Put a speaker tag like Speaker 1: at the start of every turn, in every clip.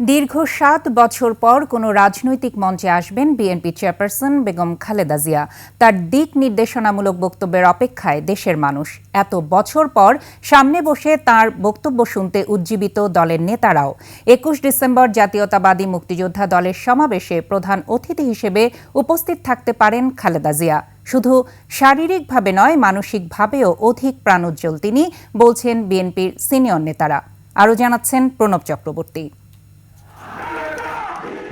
Speaker 1: দীর্ঘ সাত বছর পর কোনো রাজনৈতিক মঞ্চে আসবেন বিএনপি চেয়ারপারসন বেগম খালেদা জিয়া। তার দিক নির্দেশনামূলক বক্তব্যের অপেক্ষায় দেশের মানুষ। এত বছর পর সামনে বসে তার বক্তব্য শুনতে উজ্জীবিত দলের নেতারাও। একুশ ডিসেম্বর জাতীয়তাবাদী মুক্তিযোদ্ধা দলের সমাবেশে প্রধান অতিথি হিসেবে উপস্থিত থাকতে পারেন খালেদা জিয়া। শুধু শারীরিকভাবে নয়, মানসিকভাবেও অধিক প্রাণোজ্জ্বল তিনি, বলছেন বিএনপির সিনিয়র নেতারা। আরও জানাচ্ছেন প্রণব চক্রবর্তী।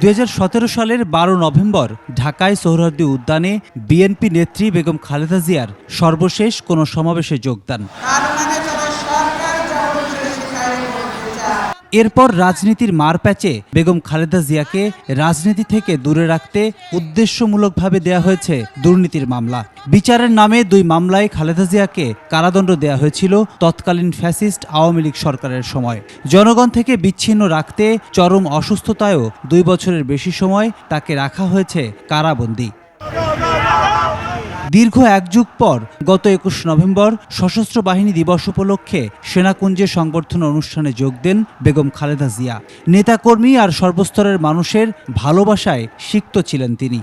Speaker 2: দু হাজার সতেরো সালের বারো নভেম্বর ঢাকায় সোহরাওয়ার্দী উদ্যানে বিএনপি নেত্রী বেগম খালেদা জিয়ার সর্বশেষ কোনো সমাবেশে যোগদান। এরপর রাজনীতির মার প্যাচে বেগম খালেদা জিয়াকে রাজনীতি থেকে দূরে রাখতে উদ্দেশ্যমূলকভাবে দেয়া হয়েছে দুর্নীতির মামলা। বিচারের নামে দুই মামলায় খালেদা জিয়াকে কারাদণ্ড দেয়া হয়েছিল তৎকালীন ফ্যাসিস্ট আওয়ামী লীগ সরকারের সময়। জনগণ থেকে বিচ্ছিন্ন রাখতে চরম অসুস্থতায়ও দুই বছরের বেশি সময় তাকে রাখা হয়েছে কারাবন্দী। দীর্ঘ এক যুগ পর, গত একুশ নভেম্বর, সশস্ত্র বাহিনী দিবস উপলক্ষে সেনাকুঞ্জে সংবর্ধনা অনুষ্ঠানে যোগ দেন বেগম খালেদা জিয়া। নেতাকর্মী আর সর্বস্তরের মানুষের ভালোবাসায় সিক্ত ছিলেন তিনি।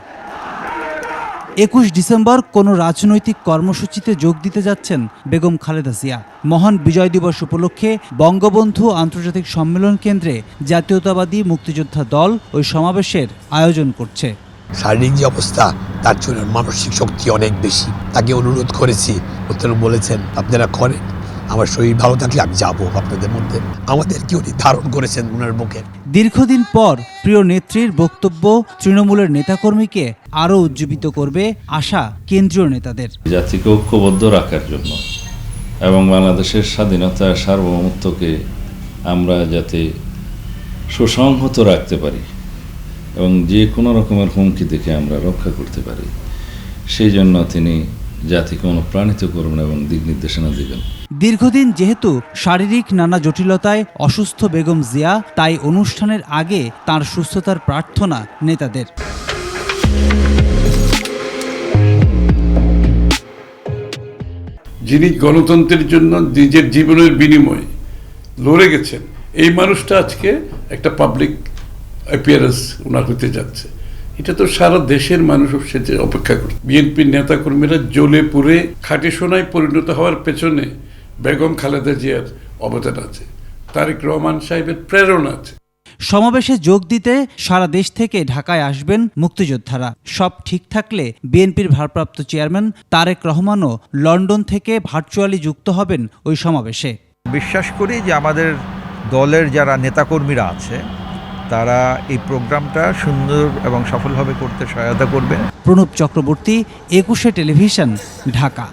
Speaker 2: একুশ ডিসেম্বর কোনো রাজনৈতিক কর্মসূচিতে যোগ দিতে যাচ্ছেন বেগম খালেদা জিয়া। মহান বিজয় দিবস উপলক্ষে বঙ্গবন্ধু আন্তর্জাতিক সম্মেলন কেন্দ্রে জাতীয়তাবাদী মুক্তিযোদ্ধা দল ওই সমাবেশের আয়োজন করছে।
Speaker 3: শারীরিক যে অবস্থা তার জন্য মানসিক শক্তি অনেক বেশি। তাকে অনুরোধ করেছি উত্তর বলেছেন আপনারা করেন। আমার শরীর ভালো থাকলে আমি যাব আপনাদের মধ্যে। আমাদের কি উনি ধারণ করেছেন ওনার মুখে।
Speaker 2: দীর্ঘদিন পর প্রিয় নেত্রীর বক্তব্য তৃণমূলের নেতাকর্মীকে আরও উজ্জীবিত করবে আশা কেন্দ্রীয় নেতাদের।
Speaker 4: জাতিকে ঐক্যবদ্ধ রাখার জন্য এবং বাংলাদেশের স্বাধীনতা সার্বভৌমত্বকে আমরা যাতে সুসংহত রাখতে পারি। এবং যে কোনো রকমের হুমকি থেকে আমরা রক্ষা করতে পারি। সেই জন্য তিনি জাতিকে অনুপ্রাণিত করবেন এবং দিক নির্দেশনা দেবেন।
Speaker 2: দীর্ঘদিন যেহেতু শারীরিক নানা জটিলতায় অসুস্থ বেগম জিয়া তাই অনুষ্ঠানের আগে তার সুস্থতার প্রার্থনা নেতাদের।
Speaker 5: যিনি গণতন্ত্রের জন্য নিজের জীবনের বিনিময়ে লড়ে গেছেন এই মানুষটা আজকে একটা পাবলিক অ্যাপিয়ারেন্স ওনার হতে যাচ্ছে। এটা তো সারা দেশের মানুষ সেটা অপেক্ষা করছে। বিএনপির নেতাকর্মীরা জ্বলে পুড়ে খাঁটি সোনায় পরিণত হওয়ার পেছনে বেগম খালেদা জিয়ার অবদান আছে। তারেক রহমান সাহেবের প্রেরণা আছে।
Speaker 2: সমাবেশে যোগ দিতে সারা দেশ থেকে ঢাকায় আসবেন মুক্তিযোদ্ধারা। সব ঠিক থাকলে বিএনপির ভারপ্রাপ্ত চেয়ারম্যান তারেক রহমানও লন্ডন থেকে ভার্চুয়ালি যুক্ত হবেন ওই সমাবেশে।
Speaker 6: বিশ্বাস করি যে আমাদের দলের যারা নেতাকর্মীরা আছে তারা এই প্রোগ্রামটা সুন্দর এবং সফলভাবে করতে সহায়তা করবেন
Speaker 2: প্রণব চক্রবর্তী একুশে টেলিভিশন ঢাকা।